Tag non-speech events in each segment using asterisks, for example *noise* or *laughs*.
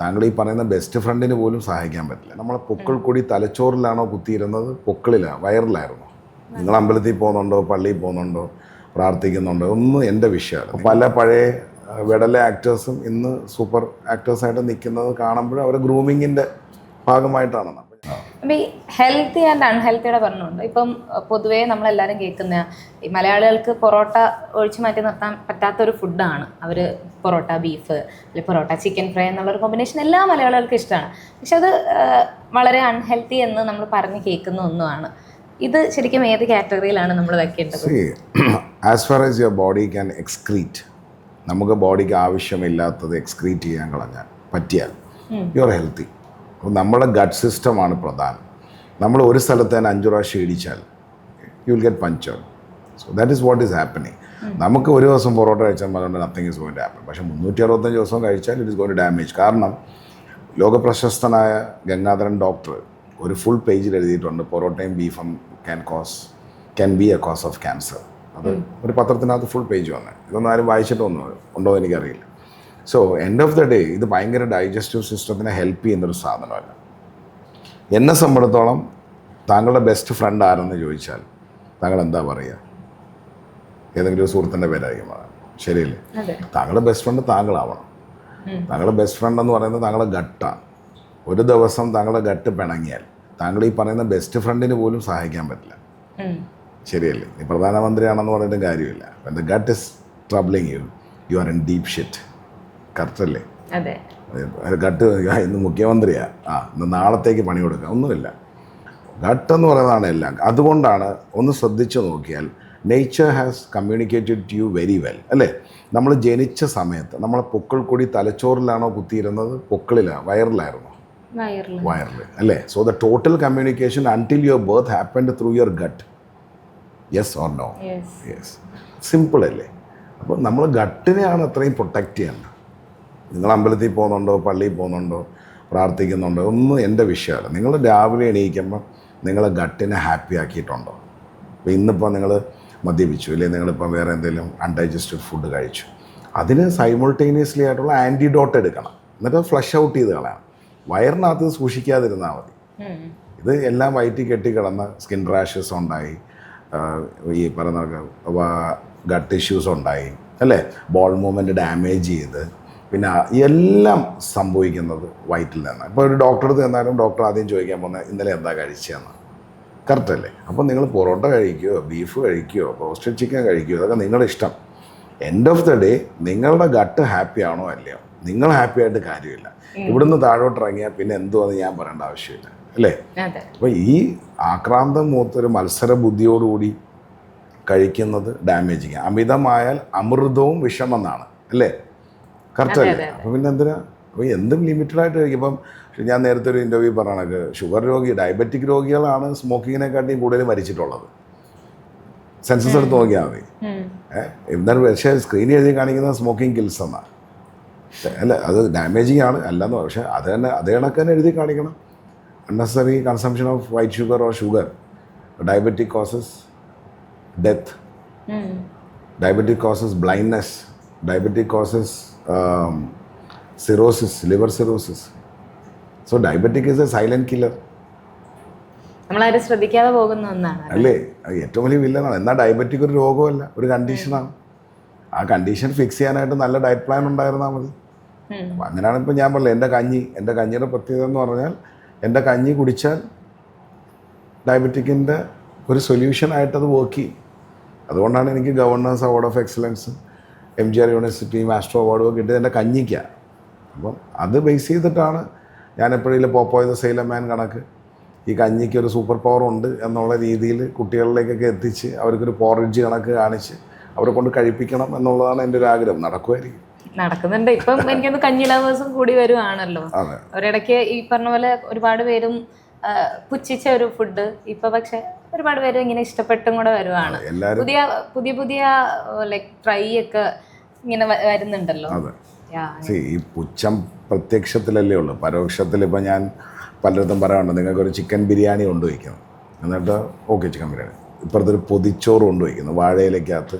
താങ്കൾ ഈ പറയുന്ന ബെസ്റ്റ് ഫ്രണ്ടിന് പോലും സഹായിക്കാൻ പറ്റില്ല. നമ്മളെ പൊക്കൾ കൊടി തലച്ചോറിലാണോ കുത്തിയിരുന്നത്? പൊക്കളിലാണ് വയറിലായിരുന്നു. നിങ്ങൾ അമ്പലത്തിൽ പോകുന്നുണ്ടോ പള്ളിയിൽ പോകുന്നുണ്ടോ പ്രാർത്ഥിക്കുന്നുണ്ടോ? ഒന്നും എന്റെ വിഷയമല്ല. പല പഴയ വിടലെ ആക്ടേഴ്സും ഇന്ന് സൂപ്പർ ആക്ടേഴ്സായിട്ട് നിൽക്കുന്നത് കാണുമ്പോൾ അവർ ഗ്രൂമിങ്ങിന്റെ ഭാഗമായിട്ടാണ് അപ്പം ഈ ഹെൽത്തി ആൻഡ് അൺഹെൽത്തിയുടെ പറഞ്ഞുണ്ട്. ഇപ്പം പൊതുവേ നമ്മളെല്ലാവരും കേൾക്കുന്ന ഈ മലയാളികൾക്ക് പൊറോട്ട ഒഴിച്ചു മാറ്റി നിർത്താൻ പറ്റാത്തൊരു ഫുഡാണ് അവർ പൊറോട്ട ബീഫ് അല്ലെങ്കിൽ പൊറോട്ട ചിക്കൻ ഫ്രൈ എന്നുള്ളൊരു കോമ്പിനേഷൻ എല്ലാ മലയാളികൾക്കും ഇഷ്ടമാണ്. പക്ഷെ അത് വളരെ അൺഹെൽത്തി എന്ന് നമ്മൾ പറഞ്ഞ് കേൾക്കുന്ന ഒന്നുമാണ്. ഇത് ശരിക്കും ഏത് കാറ്റഗറിയിലാണ് നമ്മൾ വെക്കേണ്ടത്? As far as your body can excrete നമുക്ക് ബോഡിക്ക് ആവശ്യമില്ലാത്തത് എക്സ്ക്രീറ്റ് ചെയ്യാൻ കളഞ്ഞാൽ പറ്റിയാൽ യു ആർ ഹെൽത്തി അപ്പോൾ നമ്മുടെ ഗട്ട് സിസ്റ്റമാണ് പ്രധാനം. നമ്മൾ ഒരു സ്ഥലത്ത് തന്നെ അഞ്ചു പ്രാവശ്യം ഇടിച്ചാൽ you will get puncture so that is what is happening നമുക്ക് ഒരു ദിവസം പൊറോട്ട കഴിച്ചാൽ പറഞ്ഞുകൊണ്ട് നത്തിങ് ഇസ് ഗോയിൻ ഹാപ്പൻ പക്ഷേ മുന്നൂറ്റി അറുപത്തഞ്ച് ദിവസം കഴിച്ചാൽ ഇറ്റ് ഇസ് ഗോയിൻ ഡാമേജ് കാരണം ലോകപ്രശസ്തനായ ഗംഗാധരൻ ഡോക്ടർ ഒരു ഫുൾ പേജിൽ എഴുതിയിട്ടുണ്ട് പൊറോട്ടയും ബീഫും can cause can be a cause of cancer അത് ഒരു പത്രത്തിനകത്ത് ഫുൾ പേജ് വന്നത് ഇതൊന്നും ആരും വായിച്ചിട്ടൊന്നും ഉണ്ടോ എന്ന് എനിക്കറിയില്ല. So end of the day ഇത് ഭയങ്കര ഡൈജസ്റ്റീവ് സിസ്റ്റത്തിനെ ഹെൽപ്പ് ചെയ്യുന്നൊരു സാധനമല്ല. എന്നെ സംബന്ധിച്ചോളം താങ്കളുടെ ബെസ്റ്റ് ഫ്രണ്ട് ആരെന്ന് ചോദിച്ചാൽ താങ്കൾ എന്താ പറയുക ഏതെങ്കിലും ഒരു സുഹൃത്തിന്റെ പേരായിരിക്കും പറയാം ശരിയല്ലേ? താങ്കളുടെ ബെസ്റ്റ് ഫ്രണ്ട് താങ്കളാവണം. താങ്കളുടെ ബെസ്റ്റ് ഫ്രണ്ട് എന്ന് പറയുന്നത് താങ്കളുടെ ഗട്ടാണ് ഒരു ദിവസം താങ്കളുടെ ഗട്ട് പിണങ്ങിയാൽ താങ്കൾ ഈ പറയുന്ന ബെസ്റ്റ് ഫ്രണ്ടിന് പോലും സഹായിക്കാൻ പറ്റില്ല. ശരിയല്ലേ? നീ പ്രധാനമന്ത്രിയാണെന്ന് പറഞ്ഞിട്ട് കാര്യമില്ല. The gut is troubling you you are in deep shit കറക്റ്റല്ലേ gut ഇന്ന് മുഖ്യമന്ത്രിയാ. ആ ഇന്ന് നാളത്തേക്ക് പണി കൊടുക്കുക ഒന്നുമില്ല. ഗട്ട് എന്ന് പറയുന്നതാണ് എല്ലാം. അതുകൊണ്ടാണ് ഒന്ന് ശ്രദ്ധിച്ചു നോക്കിയാൽ nature has communicated to you very well അല്ലേ? നമ്മൾ ജനിച്ച സമയത്ത് നമ്മളെ പൊക്കിൾ കൂടി തലച്ചോറിലാണോ കുത്തിയിരുന്നത്? പൊക്കിളിലാണ് വയറിലായിരുന്നു? വയറിൽ അല്ലേ? So the total communication until your birth happened through your gut yes or no yes simple അല്ലേ? അപ്പോൾ നമ്മൾ ഗട്ടിനെയാണ് അത്രയും പ്രൊട്ടക്റ്റ് ചെയ്യേണ്ടത്. നിങ്ങൾ അമ്പലത്തിൽ പോകുന്നുണ്ടോ പള്ളിയിൽ പോകുന്നുണ്ടോ പ്രാർത്ഥിക്കുന്നുണ്ടോ ഒന്നും എന്റെ വിഷയമല്ല. നിങ്ങൾ രാവിലെ എണീക്കുമ്പോൾ നിങ്ങൾ ഗട്ടിനെ ഹാപ്പി ആക്കിയിട്ടുണ്ടോ? അപ്പോൾ ഇന്നിപ്പോൾ നിങ്ങൾ മദ്യപിച്ചു അല്ലെങ്കിൽ നിങ്ങളിപ്പോൾ വേറെ എന്തെങ്കിലും അൺഡൈജസ്റ്റഡ് ഫുഡ് കഴിച്ചു. അതിന് സൈമിൾട്ടേനിയസ്ലി ആയിട്ടുള്ള ആന്റിഡോട്ട് എടുക്കണം. എന്നിട്ട് ഫ്ലഷ് ഔട്ട് ചെയ്ത് കളയണം. വയറിനകത്ത് സൂക്ഷിക്കാതിരുന്നാൽ മതി. ഇത് എല്ലാം വയറ്റിൽ കെട്ടിക്കിടന്ന് സ്കിൻ റാഷസ് ഉണ്ടായി ഈ പറയുന്ന ഗട്ട് ഇഷ്യൂസ് ഉണ്ടായി അല്ലേ? ബോൾ മൂവ്മെന്റ് ഡാമേജ് ചെയ്ത് പിന്നെ എല്ലാം സംഭവിക്കുന്നത് വയറ്റിൽ നിന്നാണ്. ഇപ്പോൾ ഒരു ഡോക്ടറെ അടുത്ത് ചെന്നാലും ഡോക്ടർ ആദ്യം ചോദിക്കാൻ പോകുന്നത് ഇന്നലെ എന്താ കഴിച്ചതെന്ന്? കറക്റ്റ് അല്ലേ? അപ്പോൾ നിങ്ങൾ പൊറോട്ട കഴിക്കുകയോ ബീഫ് കഴിക്കുകയോ റോസ്റ്റഡ് ചിക്കൻ കഴിക്കുകയോ അതൊക്കെ നിങ്ങളുടെ ഇഷ്ടം. എൻഡ് ഓഫ് ദ ഡേ നിങ്ങളുടെ ഗട്ട് ഹാപ്പി ആണോ അല്ലയോ? നിങ്ങൾ ഹാപ്പി ആയിട്ട് കാര്യമില്ല. ഇവിടുന്ന് താഴോട്ട് ഇറങ്ങിയാൽ പിന്നെ എന്തുവാന്ന് ഞാൻ പറയേണ്ട ആവശ്യമില്ല. അല്ലേ? അപ്പോൾ ഈ ആക്രാന്തം മൂത്തൊരു മത്സര ബുദ്ധിയോടുകൂടി കഴിക്കുന്നത് ഡാമേജിങ് അമിതമായാൽ അമൃതവും വിഷമെന്നാണ്. അല്ലേ? കറക്റ്റ് അതെ, അല്ലേ? അപ്പോൾ പിന്നെ എന്തിനാ? അപ്പോൾ എന്തും ലിമിറ്റഡ് ആയിട്ട് കഴിക്കും. ഇപ്പം ഞാൻ നേരത്തെ ഒരു ഇന്റർവ്യൂ പറഞ്ഞ ഷുഗർ രോഗി ഡയബറ്റിക് രോഗികളാണ് സ്മോക്കിങ്ങിനെക്കാട്ടിയും കൂടുതൽ മരിച്ചിട്ടുള്ളത്. സെൻസസ് എടുത്ത് നോക്കിയാൽ മതി. എന്താണ് പക്ഷേ സ്ക്രീനിൽ എഴുതി കാണിക്കുന്നത് സ്മോക്കിംഗ് കിൽസ് എന്നാണ് അല്ല അത് ഡാമേജിങ് ആണ് അല്ലെന്ന്. പക്ഷേ അത് തന്നെ അതേ കണക്ക് തന്നെ എഴുതി കാണിക്കണം. Unnecessary consumption of white sugar or sugar diabetic causes death. Diabetic causes blindness diabetic causes cirrhosis liver cirrhosis so diabetic is a silent killer നമ്മളാരും ശ്രദ്ധിക്കാതെ പോകുന്ന ഒന്നാണ് അല്ലേ? ഏറ്റവും വലിയ വില്ലനാണ് എന്നാൽ ഡയബറ്റിക് ഒരു രോഗമല്ല ഒരു കണ്ടീഷനാണ് ആ കണ്ടീഷൻ ഫിക്സ് ചെയ്യാനായിട്ട് നല്ല ഡയറ്റ് പ്ലാൻ ഉണ്ടായിരുന്നാൽ മതി. അങ്ങനെയാണ് ഇപ്പം ഞാൻ പറഞ്ഞത് എന്റെ കഞ്ഞി എന്റെ കഞ്ഞിയുടെ പ്രത്യേകത എന്ന് പറഞ്ഞാൽ എന്റെ കഞ്ഞി കുടിച്ചാൽ ഡയബറ്റിക്കിന്റെ ഒരു സൊല്യൂഷൻ അത് വർക്ക് ചെയ്യും. അതുകൊണ്ടാണ് എനിക്ക് governance award of excellence M G R യൂണിവേഴ്സിറ്റിയും ആസ്ട്രോ അവാർഡും കിട്ടിയത് എന്റെ കഞ്ഞിക്കാണ് അപ്പം അത് ബേസ് ചെയ്തിട്ടാണ് ഞാൻ എപ്പോഴെങ്കിലും പോപ്പോയത് സെയിലർ മാൻ കണക്ക് ഈ കഞ്ഞിക്ക് ഒരു സൂപ്പർ പവർ ഉണ്ട് എന്നുള്ള രീതിയിൽ കുട്ടികളിലേക്കൊക്കെ എത്തിച്ച് അവർക്കൊരു പോറിഡ്ജ് കണക്ക് കാണിച്ച് അവരെ കൊണ്ട് കഴിപ്പിക്കണം എന്നുള്ളതാണ് എന്റെ ഒരു ആഗ്രഹം. നടക്കുമായിരിക്കും. നടക്കുന്നുണ്ട്. ഇപ്പം എനിക്കൊന്ന് കഞ്ഞി ലവേഴ്സും കൂടി വരുവാണല്ലോ. അവരിടയ്ക്ക് ഒരിടയ്ക്ക് ഈ പറഞ്ഞ പോലെ ഒരുപാട് പേരും പുച്ഛിച്ച ഒരു ഫുഡ് ഇപ്പൊ പക്ഷെ ഒരുപാട് പേര് ഇങ്ങനെ ഇഷ്ടപ്പെട്ടും കൂടെ വരുവാണ്. പുതിയ പുതിയ പുതിയ ലൈക് ട്രൈ ഒക്കെ ഇങ്ങനെ വരുന്നുണ്ടല്ലോ. ഈ പുച്ഛം പ്രത്യക്ഷത്തിലല്ലേ ഉള്ളൂ. പരോക്ഷത്തിൽ ഇപ്പം ഞാൻ പലയിടത്തും പറയാറുണ്ട് നിങ്ങൾക്കൊരു ചിക്കൻ ബിരിയാണി കൊണ്ടുവയ്ക്കുന്നു എന്നിട്ട് ഓക്കെ ചിക്കൻ ബിരിയാണി. ഇപ്പുറത്തൊരു പൊതിച്ചോറ് പൊതിച്ചോറ് കൊണ്ടുവയ്ക്കുന്നു. വാഴയിലേക്കകത്ത്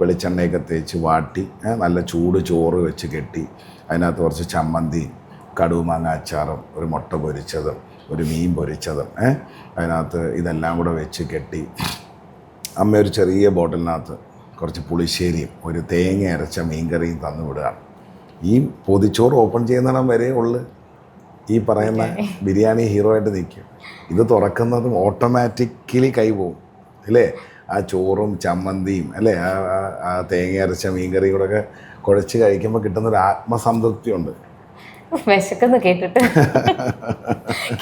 വെളിച്ചെണ്ണയൊക്കെ തേച്ച് വാട്ടി നല്ല ചൂട് ചോറ് വെച്ച് കെട്ടി അതിനകത്ത് കുറച്ച് ചമ്മന്തി കടുമാങ്ങ അച്ചാറും ഒരു മുട്ട പൊരിച്ചതും ഒരു മീൻ പൊരിച്ചതും ഏ? അതിനകത്ത് ഇതെല്ലാം കൂടെ വെച്ച് കെട്ടി. അമ്മ ഒരു ചെറിയ ബോട്ടിലിനകത്ത് കുറച്ച് പുളിശ്ശേരിയും ഒരു തേങ്ങ അരച്ച മീൻകറിയും തന്നു വിടുകയാണ്. ഈ പൊതിച്ചോറ് ഓപ്പൺ ചെയ്യുന്നിടം വരെ ഉള്ളു. ഈ പറയുന്ന ബിരിയാണി ഹീറോ ആയിട്ട് നിൽക്കും. ഇത് തുറക്കുന്നതും ഓട്ടോമാറ്റിക്കലി കൈ പോവും അല്ലേ? ആ ചോറും ചമ്മന്തിയും അല്ലേ? ആ തേങ്ങ അരച്ച മീൻകറിയും കൂടെ ഒക്കെ കുഴച്ച് കഴിക്കുമ്പോൾ കിട്ടുന്നൊരു ആത്മസംതൃപ്തി ഉണ്ട് വിശക്കുന്നു കേട്ടിട്ട്.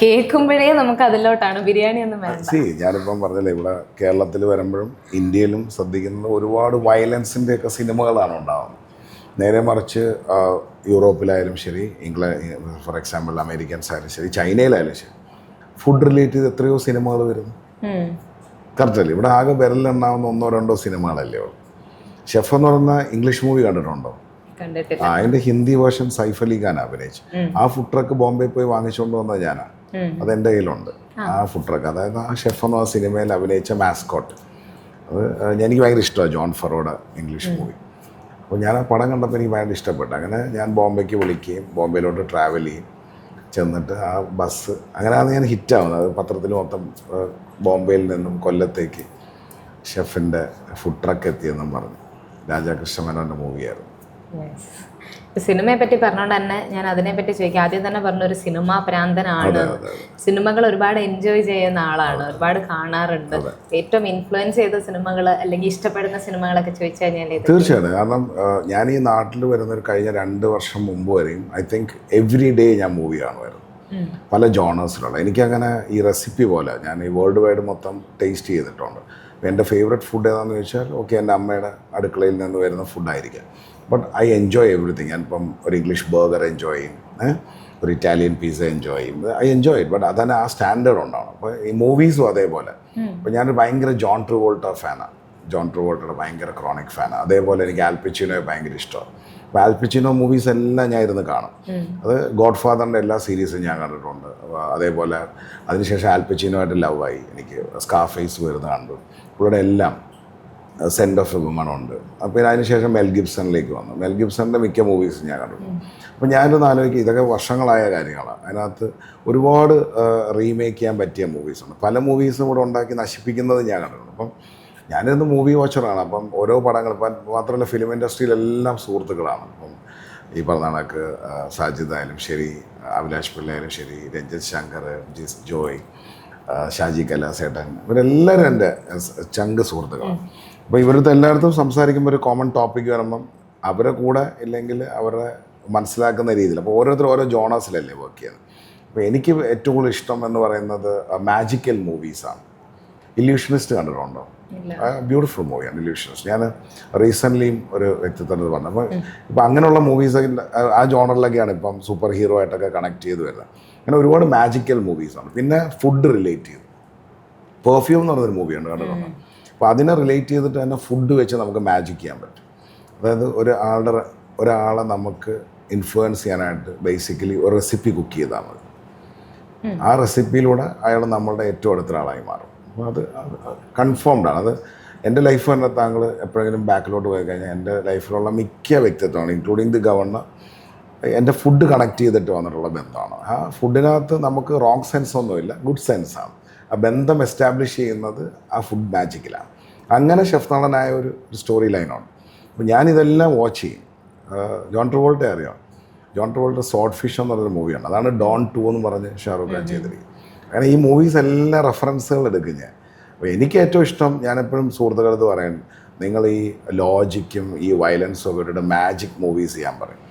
കേൾക്കുമ്പോഴേ നമുക്ക് അതിലോട്ടാണ്. ബിരിയാണി ഒന്നും സി ഞാനിപ്പം പറഞ്ഞില്ലേ ഇവിടെ കേരളത്തിൽ വരുമ്പോഴും ഇന്ത്യയിലും ശ്രദ്ധിക്കുന്നത് ഒരുപാട് വയലൻസിന്റെ ഒക്കെ സിനിമകളാണ് ഉണ്ടാകുന്നത് നേരെ മറിച്ച് യൂറോപ്പിലായാലും ശരി ഇംഗ്ലണ്ട് ഫോർ എക്സാമ്പിൾ അമേരിക്കൻസ് ആയാലും ശരി ചൈനയിലായാലും ശരി ഫുഡ് റിലേറ്റ് ചെയ്ത് എത്രയോ സിനിമകൾ വരുന്നു. ഉം. കറക്റ്റ് അല്ലേ ഇവിടെ ആകെ വിരലിലുണ്ടാവുന്ന ഒന്നോ രണ്ടോ സിനിമകളല്ലേ ഉള്ളൂ. ഷെഫ് എന്ന് പറയുന്ന ഇംഗ്ലീഷ് മൂവി കണ്ടിട്ടുണ്ടോ? ആ അതിന്റെ ഹിന്ദി വേർഷൻ സൈഫ് അലി ഖാൻ അഭിനയിച്ചു ആ ഫുഡ് ട്രക്ക് ബോംബെ പോയി വാങ്ങിച്ചുകൊണ്ട് വന്ന ഞാനാ. അത് എന്റെ കയ്യിലുണ്ട്. ആ. ഫുഡ് ട്രക്ക് അതായത് ആ ഷെഫ് എന്ന സിനിമയിൽ അഭിനയിച്ച മാസ്കോട്ട് അത് എനിക്ക് ഭയങ്കര ഇഷ്ടമാണ് ജോൺ ഫറോഡ് ഇംഗ്ലീഷ് മൂവി അപ്പോൾ ഞാൻ ആ പടം കണ്ടപ്പോൾ എനിക്ക് ഭയങ്കര ഇഷ്ടപ്പെട്ടു. അങ്ങനെ ഞാൻ ബോംബെക്ക് വിളിക്കുകയും ബോംബെയിലോട്ട് ട്രാവൽ ചെയ്യും. ചെന്നിട്ട് ആ ബസ് അങ്ങനെയാണ് ഞാൻ ഹിറ്റാവുന്നത് അത് പത്രത്തിൽ മൊത്തം ബോംബെയിൽ നിന്നും കൊല്ലത്തേക്ക് ഷെഫിന്റെ ഫുഡ് ട്രക്ക് എത്തിയെന്നും പറഞ്ഞു. രാജാകൃഷ്ണ മേനോന്റെ മൂവിയായിരുന്നു സിനിമയെ പറ്റി പറഞ്ഞോണ്ട് തന്നെ ഞാൻ അതിനെ പറ്റി ചോദിക്കാം. ആദ്യം തന്നെ പറഞ്ഞ ഒരു സിനിമ പ്രാന്തനാണ്. സിനിമകൾ ഒരുപാട് എൻജോയ് ചെയ്യുന്ന ആളാണ്. ഒരുപാട് കാണാറുണ്ട്. ഏറ്റവും ഇൻഫ്ലുവൻസ് ചെയ്ത സിനിമകൾ അല്ലെങ്കിൽ ഇഷ്ടപ്പെടുന്ന സിനിമകളൊക്കെ ചോദിച്ചു കഴിഞ്ഞാൽ തീർച്ചയായിട്ടും. കാരണം ഞാൻ ഈ നാട്ടിൽ വരുന്ന ഒരു കഴിഞ്ഞ രണ്ട് വർഷം മുമ്പ് വരെയും ഐ തിങ്ക് എവറി ഡേ ഞാൻ മൂവി കാണുമായിരുന്നു. പല ജോണേഴ്സിലുള്ള എനിക്കങ്ങനെ ഈ റെസിപ്പി പോലെ ഞാൻ ഈ വേൾഡ് വൈഡ് മൊത്തം ടേസ്റ്റ് ചെയ്തിട്ടുണ്ട്. അപ്പോൾ എന്റെ ഫേവററ്റ് ഫുഡ് ഏതാണെന്ന് ചോദിച്ചാൽ ഓക്കെ എന്റെ അമ്മയുടെ അടുക്കളയിൽ നിന്ന് വരുന്ന ഫുഡായിരിക്കാം ബട്ട് ഐ എൻജോയ് എവറിത്തിങ് ഞാനിപ്പം ഒരു ഇംഗ്ലീഷ് ബർഗർ എൻജോയ് ചെയ്യും ഒരു ഇറ്റാലിയൻ പിസ്സ എൻജോയ് ചെയ്യും. ഐ എൻജോയ് ഇറ്റ് ബട്ട് അതന്നെ ആ സ്റ്റാൻഡേർഡ് ഉണ്ടാവണം. അപ്പോൾ ഈ മൂവീസും അതേപോലെ. അപ്പോൾ ഞാനൊരു ഭയങ്കര ജോൺ ട്രിവോൾട്ട ഫാനാണ് ജോൺ ട്രിവോൾട്ടയുടെ ഭയങ്കര ക്രോണിക് ഫാനാണ് അതേപോലെ എനിക്ക് ആൽപ്പിച്ചിനോയെ ഭയങ്കര ഇഷ്ടമാണ്. അപ്പോൾ ആൽപ്പിച്ചിനോ മൂവീസ് എല്ലാം ഞാൻ ഇരുന്ന് കാണും. അത് ഗോഡ് ഫാദറിന്റെ എല്ലാ സീരീസും ഞാൻ കണ്ടിട്ടുണ്ട്. അതേപോലെ അതിനുശേഷം ആൽപ്പിച്ചിനുമായിട്ട് ലവായി എനിക്ക് സ്കാർ ഫേസ് വരുന്ന കണ്ടു. പുള്ളിയുടെ എല്ലാം സെന്റ് ഓഫ് വിമണുണ്ട് പിന്നെ അതിനുശേഷം മെൽ ഗിബ്സണിലേക്ക് വന്നു. മെൽ ഗിബ്സണിന്റെ മിക്ക മൂവീസും ഞാൻ കണ്ടിട്ടുണ്ട്. അപ്പോൾ ഞാനൊന്ന് ആലോചിക്കും ഇതൊക്കെ വർഷങ്ങളായ കാര്യങ്ങളാണ്. അതിനകത്ത് ഒരുപാട് റീമേക്ക് ചെയ്യാൻ പറ്റിയ മൂവീസുണ്ട് പല മൂവീസും ഇവിടെ ഉണ്ടാക്കി നശിപ്പിക്കുന്നത് ഞാൻ കണ്ടിട്ടുണ്ട്. അപ്പം ഞാനിന്ന് മൂവി വാച്ചറാണ് അപ്പം ഓരോ പടങ്ങൾ ഇപ്പം മാത്രമല്ല ഫിലിം ഇൻഡസ്ട്രിയിലെല്ലാം സുഹൃത്തുക്കളാണ്. അപ്പം ഈ പറഞ്ഞ കണക്ക് സാജിദ് ആയാലും ശരി അഭിലാഷ് പിള്ള ആയാലും ശരി രഞ്ജിത് ശങ്കർ ജിസ് ജോയ് ഷാജി കലാസേട്ടൻ ഇവരെല്ലാവരും എന്റെ ചങ്ക് സുഹൃത്തുക്കളാണ്. അപ്പോൾ ഇവരുടെ എല്ലായിടത്തും സംസാരിക്കുമ്പോൾ ഒരു കോമൺ ടോപ്പിക് വരുമ്പം അവരെ കൂടെ ഇല്ലെങ്കിൽ അവരെ മനസ്സിലാക്കുന്ന രീതിയിൽ അപ്പോൾ ഓരോരുത്തർ ഓരോ ജോണേഴ്സിലല്ലേ വർക്ക് ചെയ്യുന്നത്. അപ്പോൾ എനിക്ക് ഏറ്റവും കൂടുതൽ ഇഷ്ടം എന്ന് പറയുന്നത് മാജിക്കൽ മൂവീസാണ് ഇല്യൂഷനിസ്റ്റ് കണ്ടിട്ടുണ്ടോ. ബ്യൂട്ടിഫുൾ മൂവിയാണ് ഇല്യൂഷൻസ് ഞാൻ റീസെന്റ്ലിയും ഒരു വ്യക്തിത്വത്തിൽ പറഞ്ഞു അപ്പോൾ ഇപ്പം അങ്ങനെയുള്ള മൂവീസ് ആ ജോണറിലൊക്കെയാണ് ഇപ്പം സൂപ്പർ ഹീറോ ആയിട്ടൊക്കെ കണക്ട് ചെയ്ത് വരുന്നത്. അങ്ങനെ ഒരുപാട് മാജിക്കൽ മൂവീസാണ് പിന്നെ ഫുഡ് റിലേറ്റ് ചെയ്ത്. പെർഫ്യൂം എന്ന് പറഞ്ഞൊരു മൂവിയുണ്ട് കണ്ടിട്ടുണ്ട് അപ്പോൾ അതിനെ റിലേറ്റ് ചെയ്തിട്ട് തന്നെ ഫുഡ് വെച്ച് നമുക്ക് മാജിക് ചെയ്യാൻ പറ്റും. അതായത് ഒരാളുടെ ഒരാളെ നമുക്ക് ഇൻഫ്ലുവൻസ് ചെയ്യാനായിട്ട് ബേസിക്കലി ഒരു റെസിപ്പി കുക്ക് ചെയ്താൽ മതി. ആ റെസിപ്പിയിലൂടെ അയാൾ നമ്മളുടെ ഏറ്റവും അടുത്ത ആളായി മാറും. അപ്പോൾ അത് കൺഫേംഡ് ആണ്. അത് എന്റെ ലൈഫ് തന്നെ താങ്കൾ എപ്പോഴെങ്കിലും ബാക്കിലോട്ട് പോയി കഴിഞ്ഞാൽ എന്റെ ലൈഫിലുള്ള മിക്ക വ്യക്തിത്വമാണ് ഇൻക്ലൂഡിങ് ദി ഗവർണർ എന്റെ ഫുഡ് കണക്ട് ചെയ്തിട്ട് വന്നിട്ടുള്ള ബന്ധമാണ്. ആ ഫുഡിനകത്ത് നമുക്ക് റോങ് സെൻസ് ഒന്നുമില്ല ഗുഡ് സെൻസാണ് ആ ബന്ധം എസ്റ്റാബ്ലിഷ് ചെയ്യുന്നത് ആ ഫുഡ് മാജിക്കിലാണ് അങ്ങനെ ഷെഫ് നടനായ ഒരു സ്റ്റോറി ലൈനാണ് അപ്പോൾ ഞാനിതെല്ലാം വാച്ച് ചെയ്യും. ജോൺ ട്രോൾട്ടെ അറിയാം? ജോൺ ട്രിവോൾട്ട സോട്ട് ഫിഷ് എന്ന് പറഞ്ഞൊരു മൂവിയാണ് അതാണ് ഡോൺ ടു എന്ന് പറഞ്ഞ് ഷാറുഖ് ഖാൻ ചെയ്തിരിക്കുന്നത്. അങ്ങനെ ഈ മൂവീസ് എല്ലാ റെഫറൻസുകൾ എടുക്കും ഞാൻ. അപ്പോൾ എനിക്ക് ഏറ്റവും ഇഷ്ടം ഞാനെപ്പോഴും സുഹൃത്തുക്കളത് പറയാൻ നിങ്ങൾ ഈ ലോജിക്കും ഈ വയലൻസും ഒക്കെ ഇട്ടിട്ട് മാജിക് മൂവീസ് ചെയ്യാൻ പറയും.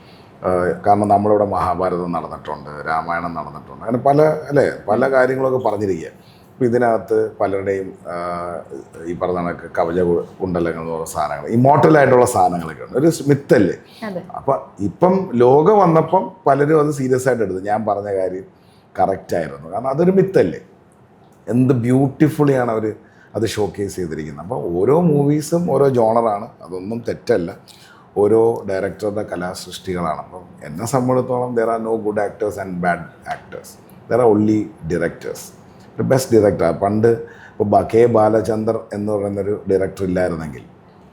കാരണം നമ്മളിവിടെ മഹാഭാരതം നടന്നിട്ടുണ്ട് രാമായണം നടന്നിട്ടുണ്ട്. അങ്ങനെ പല അല്ലേ? പല കാര്യങ്ങളൊക്കെ പറഞ്ഞിരിക്കുക. അപ്പോൾ ഇതിനകത്ത് പലരുടെയും ഈ പറഞ്ഞ കണക്ക് കവച കുണ്ടലങ്ങൾ എന്ന് പറയുന്ന സാധനങ്ങൾ ഇമോട്ടലായിട്ടുള്ള സാധനങ്ങളൊക്കെ ഉണ്ട്. ഒരു മിത്തല്ലേ അതെ. അപ്പം ഇപ്പം ലോകം വന്നപ്പം പലരും അത് സീരിയസ് ആയിട്ട് എടുത്തു. ഞാൻ പറഞ്ഞ കാര്യം കറക്റ്റായിരുന്നു. കാരണം അതൊരു മിത്തല്ലേ? എന്ത് ബ്യൂട്ടിഫുള്ളിയാണ് അവർ അത് ഷോക്കേസ് ചെയ്തിരിക്കുന്നത്. അപ്പോൾ ഓരോ മൂവീസും ഓരോ ജോണറാണ്. അതൊന്നും തെറ്റല്ല. ഓരോ ഡയറക്ടറുടെ കലാസൃഷ്ടികളാണ്. അപ്പം എന്നെ സംബന്ധിച്ചിടത്തോളം there are no good actors and bad actors there are only directors ഒരു ബെസ്റ്റ് ഡയറക്ടർ പണ്ട് ഇപ്പോൾ കെ ബാലചന്ദർ എന്ന് പറയുന്നൊരു ഡയറക്ടർ ഇല്ലായിരുന്നെങ്കിൽ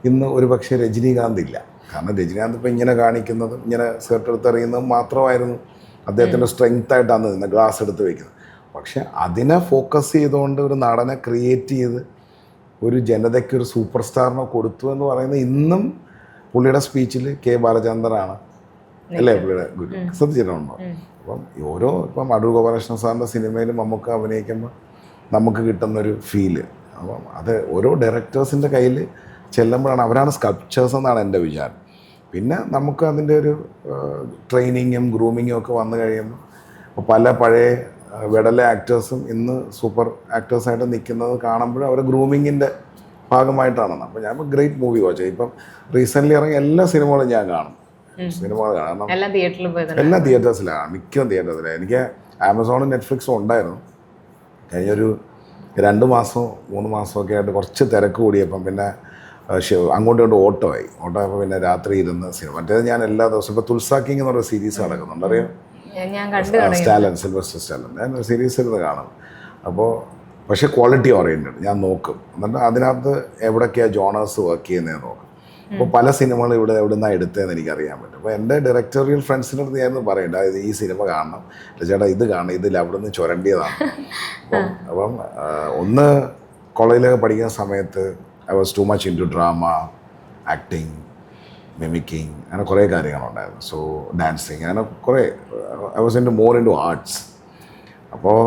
ഇന്ന് ഒരു പക്ഷേ രജനീകാന്ത് ഇല്ല. കാരണം രജനീകാന്ത് ഇപ്പോൾ ഇങ്ങനെ കാണിക്കുന്നതും ഇങ്ങനെ സെർട്ടെടുത്തെറിയുന്നതും മാത്രമായിരുന്നു. അദ്ദേഹത്തിന്റെ സ്ട്രെങ്ത് ആയിട്ടാണ് നിന്ന് ഗ്ലാസ് എടുത്ത് വെക്കുന്നത്. പക്ഷെ അതിനെ ഫോക്കസ് ചെയ്തുകൊണ്ട് ഒരു നടനെ ക്രിയേറ്റ് ചെയ്ത് ഒരു ജനതയ്ക്ക് ഒരു സൂപ്പർ സ്റ്റാറിനെ കൊടുത്തു എന്ന് പറയുന്നത് ഇന്നും പുള്ളിയുടെ സ്പീച്ചിൽ കെ ബാലചന്ദ്രനാണ്. അല്ലേ പുള്ളിയുടെ ഗുരു? ശ്രദ്ധിച്ചിട്ടുണ്ടോ? അപ്പം ഓരോ ഇപ്പം അടൂർ ഗോപാലകൃഷ്ണൻ സാറിന്റെ സിനിമയിൽ നമുക്ക് അഭിനയിക്കുമ്പോൾ നമുക്ക് കിട്ടുന്നൊരു ഫീൽ അപ്പം അത് ഓരോ ഡയറക്ടേഴ്സിന്റെ കയ്യിൽ ചെല്ലുമ്പോഴാണ് അവരാണ് സ്കൾപ്ചേഴ്സ് എന്നാണ് എന്റെ വിചാരം. പിന്നെ നമുക്ക് അതിന്റെ ഒരു ട്രെയിനിങ്ങും ഗ്രൂമിങ്ങും ഒക്കെ വന്നു കഴിയുമ്പോൾ പല പഴയ വിടല ആക്ടേഴ്സും ഇന്ന് സൂപ്പർ ആക്ടേഴ്സായിട്ട് നിൽക്കുന്നത് കാണുമ്പോൾ അവരെ ഗ്രൂമിങ്ങിന്റെ ഭാഗമായിട്ടാണെന്ന് അപ്പോൾ ഞാൻ ഗ്രേറ്റ് മൂവി വാച്ച്. ഇപ്പം റീസെന്റ്ലി ഇറങ്ങിയ എല്ലാ സിനിമകളും ഞാൻ കാണും. സിനിമകൾ കാണണം. എല്ലാം തിയേറ്റേഴ്സിലാണ് മിക്ക തിയേറ്റേഴ്സിലാണ് എനിക്ക് ആമസോണും നെറ്റ്ഫ്ലിക്സും ഉണ്ടായിരുന്നു. കഴിഞ്ഞൊരു രണ്ട് മാസം മൂന്ന് മാസമൊക്കെ ആയിട്ട് കുറച്ച് തിരക്ക് കൂടിയപ്പം പിന്നെ അങ്ങോട്ടും ഇങ്ങോട്ടും ഓട്ടോ ആയി ഓട്ടോ ആയപ്പോൾ പിന്നെ രാത്രി ഇരുന്ന് സിനിമ. മറ്റേത് ഞാൻ എല്ലാ ദിവസവും ഇപ്പോൾ തുൽസാക്കിങ് എന്ന് പറയുന്ന സീരീസ് നടക്കുന്നുണ്ട്. അറിയാം? Stallone Sylvester Stallone. ഞാൻ സീരീസ് ഇരുന്ന് കാണും. അപ്പോൾ പക്ഷേ ക്വാളിറ്റി ഓറിയന്റഡ് ഞാൻ നോക്കും. എന്നിട്ട് അതിനകത്ത് എവിടൊക്കെയാണ് ജോണേഴ്സ് വർക്ക് ചെയ്യുന്നതെന്ന് നോക്കും. അപ്പോൾ പല സിനിമകളും ഇവിടെ എവിടെ നിന്നാണ് എടുത്തതെന്ന് എനിക്കറിയാൻ പറ്റും. അപ്പോൾ എന്റെ ഡയറക്ടറിയൽ ഫ്രണ്ട്സിന്റെ അടുത്ത് ഞാനൊന്നും പറയണ്ട ഇത് ഈ സിനിമ കാണണം. അല്ല ചേട്ടാ ഇത് കാണണം. ഇതിൽ അവിടെ നിന്ന് ചുരണ്ടിയതാണ് *laughs* അപ്പം ഒന്ന് കോളേജിലൊക്കെ പഠിക്കുന്ന സമയത്ത് I was too much into drama acting mimicking അങ്ങനെ കുറേ കാര്യങ്ങളുണ്ടായിരുന്നു. സോ ഡാൻസിങ് അങ്ങനെ കുറേ I was into more into arts അപ്പോൾ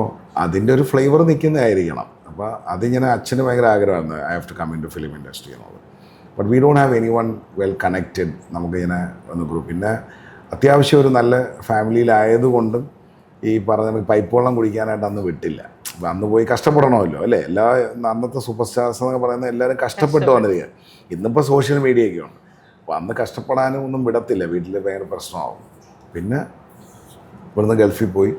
അതിന്റെ ഒരു ഫ്ലേവർ നിൽക്കുന്നതായിരിക്കണം. അപ്പോൾ അതിങ്ങനെ അച്ഛന് ഭയങ്കര ആഗ്രഹമാണ് I have to come into film industry എന്നുള്ളത്. But we don't have anyone well connected നമുക്കിങ്ങനെ ഒന്ന് ഗ്രൂപ്പ് പിന്നെ അത്യാവശ്യം ഒരു നല്ല ഫാമിലിയിലായതുകൊണ്ടും ഈ പറഞ്ഞ പൈപ്പ് വെള്ളം കുടിക്കാനായിട്ട് അന്ന് വിട്ടില്ല. അന്ന് പോയി കഷ്ടപ്പെടണമല്ലോ അല്ലേ? എല്ലാ അന്നത്തെ സൂപ്പർ സ്റ്റാർസ് എന്നൊക്കെ പറയുന്നത് എല്ലാവരും കഷ്ടപ്പെട്ട് വന്നിരിക്കുക ഇന്നിപ്പോൾ സോഷ്യൽ മീഡിയയൊക്കെ ഉണ്ട്. അപ്പോൾ അന്ന് കഷ്ടപ്പെടാനും ഒന്നും വിടത്തില്ല. വീട്ടിൽ ഭയങ്കര പ്രശ്നമാവും. പിന്നെ ഇവിടുന്ന് ഗൾഫിൽ പോയി.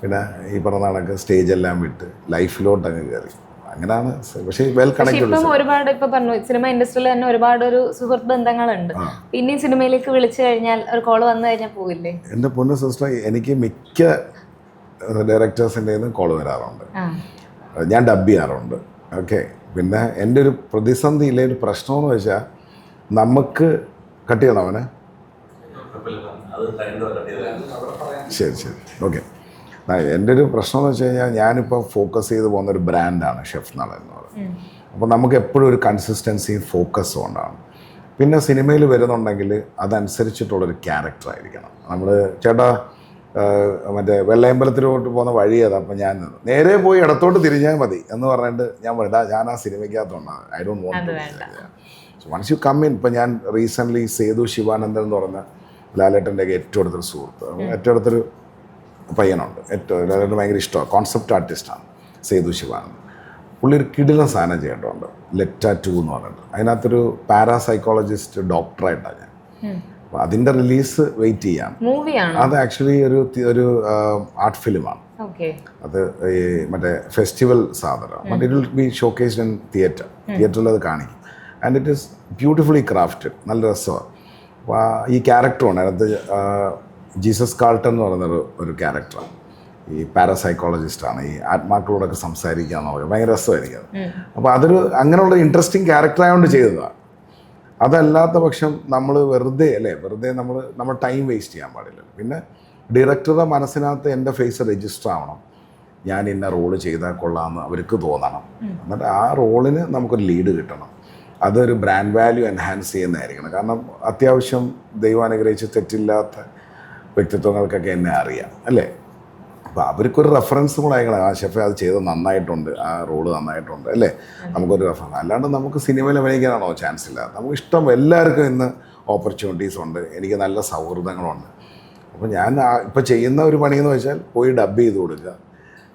പിന്നെ ഈ പറഞ്ഞ കണക്ക് സ്റ്റേജ് എല്ലാം വിട്ട് ലൈഫിലോട്ട് അങ്ങ് കയറി അങ്ങനെയാണ് പക്ഷേ വെൽ കണക്റ്റഡ് ഒരുപാട് ഇപ്പൊ പറഞ്ഞു സിനിമ ഇൻഡസ്ട്രിയിൽ തന്നെ ഒരുപാട് ഒരു സുഹൃത്ത് ബന്ധങ്ങളുണ്ട്. പിന്നെയും സിനിമയിലേക്ക് വിളിച്ചു കഴിഞ്ഞാൽ ഒരു കോൾ വന്നു കഴിഞ്ഞാൽ പോവില്ലേ? എന്റെ പൊന്നു സിസ്റ്റർ എനിക്ക് മിക്ക ഡയറക്ടേഴ്സിന്റെ നിന്ന് കോൾ വരാറുണ്ട്. ഞാൻ ഡബ് ചെയ്യാറുണ്ട്. ഓക്കെ. പിന്നെ എന്റെ ഒരു പ്രതിസന്ധി പ്രതിസന്ധിയിലെ ഒരു പ്രശ്നമെന്ന് വെച്ചാൽ നമുക്ക് കട്ട് ചെയ്യണം അവനെ? ശരി ശരി. ഓക്കെ. എന്റെ ഒരു പ്രശ്നം എന്ന് വെച്ച് കഴിഞ്ഞാൽ ഞാനിപ്പോൾ ഫോക്കസ് ചെയ്ത് പോകുന്ന ഒരു ബ്രാൻഡാണ് ഷെഫ് നാളെ എന്ന് പറയുന്നത്. അപ്പോൾ നമുക്ക് എപ്പോഴും ഒരു കൺസിസ്റ്റൻസി ഫോക്കസ് കൊണ്ടാണ്. പിന്നെ സിനിമയിൽ വരുന്നുണ്ടെങ്കിൽ അതനുസരിച്ചിട്ടുള്ളൊരു ക്യാരക്ടർ ആയിരിക്കണം നമ്മൾ ചേട്ടാ മറ്റേ വെള്ളയമ്പലത്തിലോട്ട് പോകുന്ന വഴി ഏതാ അപ്പം ഞാൻ നേരെ പോയി ഇടത്തോട്ട് തിരിഞ്ഞാൽ മതി എന്ന് പറഞ്ഞിട്ട് ഞാൻ വേണ്ട ഞാൻ ആ സിനിമയ്ക്കകത്തുണ്ടാകും I don't want. Once you come in ഇപ്പം ഞാൻ റീസെന്റ്ലി സേതു ശിവാനന്ദൻ എന്ന് പറഞ്ഞ ലാലേട്ടന്റെ ഏറ്റവും അടുത്തൊരു സുഹൃത്ത്. ഏറ്റവും അടുത്തൊരു പയ്യനുണ്ട്. ഏറ്റവും ലാലേട്ടൻ ഭയങ്കര ഇഷ്ടമാണ്. കോൺസെപ്റ്റ് ആർട്ടിസ്റ്റാണ് സേതു ശിവാനന്ദൻ. പുള്ളി ഒരു കിടിലം സാധനം ചെയ്യേണ്ടതുണ്ട് ലെറ്റാ ടു എന്ന് പറഞ്ഞിട്ട്. അതിനകത്തൊരു പാരാസൈക്കോളജിസ്റ്റ് ഡോക്ടറായിട്ടാണ് ഞാൻ. അപ്പോൾ അതിന്റെ റിലീസ് വെയിറ്റ് ചെയ്യാം. മൂവിയാണോ അത് ആക്ച്വലി ഒരു ഒരു ആർട്ട് ഫിലിമാണ്. അത് ഈ മറ്റേ ഫെസ്റ്റിവൽ സാധനം but it will be showcased in theatre തിയേറ്ററിൽ അത് കാണിക്കും. And it is beautifully crafted നല്ല രസമാണ്. അപ്പോൾ ഈ ക്യാരക്ടറാണ് അതിനകത്ത് ജീസസ് കാൾട്ടൺ എന്ന് പറയുന്നൊരു ഒരു ക്യാരക്ടറാണ് ഈ പാരാസൈക്കോളജിസ്റ്റാണ് ഈ ആത്മാക്കളോടൊക്കെ സംസാരിക്കുക എന്ന് പറയുന്നത് ഭയങ്കര രസമായിരിക്കും അത്. അപ്പോൾ അതൊരു അങ്ങനെയുള്ള ഇൻട്രസ്റ്റിംഗ് ക്യാരക്ടറായതുകൊണ്ട് ചെയ്തതാണ് അതല്ലാത്ത പക്ഷം നമ്മൾ വെറുതെ അല്ലേ? വെറുതെ നമ്മൾ നമ്മൾ ടൈം വേസ്റ്റ് ചെയ്യാൻ പാടില്ല. പിന്നെ ഡയറക്ടറുടെ മനസ്സിനകത്ത് എന്റെ ഫേസ് രജിസ്റ്റർ ആവണം. ഞാൻ ഇന്ന റോൾ ചെയ്താൽ കൊള്ളാമെന്ന് അവർക്ക് തോന്നണം. എന്നിട്ട് ആ റോളിന് നമുക്കൊരു ലീഡ് കിട്ടണം. അതൊരു ബ്രാൻഡ് വാല്യൂ എൻഹാൻസ് ചെയ്യുന്നതായിരിക്കണം. കാരണം അത്യാവശ്യം ദൈവം അനുഗ്രഹിച്ച് തെറ്റില്ലാത്ത വ്യക്തിത്വങ്ങൾക്കൊക്കെ എന്നെ അറിയാം അല്ലേ? അപ്പോൾ അവർക്കൊരു റെഫറൻസ് കൂടെ അയക്കണം ആ ഷെഫെ അത് ചെയ്ത് നന്നായിട്ടുണ്ട്. ആ റോൾ നന്നായിട്ടുണ്ട് അല്ലേ? നമുക്കൊരു റെഫറൻസ് അല്ലാണ്ട് നമുക്ക് സിനിമയിൽ അഭിനയിക്കാനാണോ ചാൻസ് ഇല്ല. നമുക്ക് ഇഷ്ടം എല്ലാവർക്കും ഇന്ന് ഓപ്പർച്യൂണിറ്റീസ് ഉണ്ട്. എനിക്ക് നല്ല സൗഹൃദങ്ങളുണ്ട്. അപ്പോൾ ഞാൻ ഇപ്പോൾ ചെയ്യുന്ന ഒരു പണിയെന്ന് വെച്ചാൽ പോയി ഡബ് ചെയ്ത് കൊടുക്കുക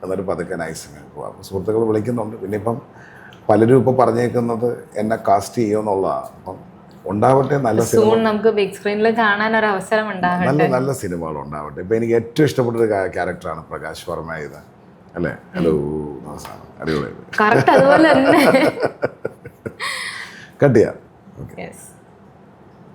എന്നിട്ട് പതുക്കെ നൈസിന് പോകുക അപ്പോൾ സുഹൃത്തുക്കൾ വിളിക്കുന്നുണ്ട്. പിന്നെ ഇപ്പം പലരും ഇപ്പോൾ പറഞ്ഞേക്കുന്നത് എന്നെ കാസ്റ്റ് ചെയ്യുമെന്നുള്ളതാണ് അപ്പം ഉണ്ടാവട്ടെ നല്ല സിനിമ. നമുക്ക് ബിഗ് സ്ക്രീനിൽ കാണാൻ ഒരു അവസരം ഉണ്ടാകട്ടെ. നല്ല നല്ല സിനിമകൾ ഉണ്ടാവട്ടെ. ഇപ്പൊ എനിക്ക് ഏറ്റവും ഇഷ്ടപ്പെട്ട ഒരു ക്യാരക്ടറാണ് പ്രകാശ് വർമ്മ ഇത്. അല്ലേ? ഹലോ നമസ്കാരം അടിപൊളി കറക്റ്റ് അതുപോലെ തന്നെ. *laughs* കട്ടിയാ ഓക്കെ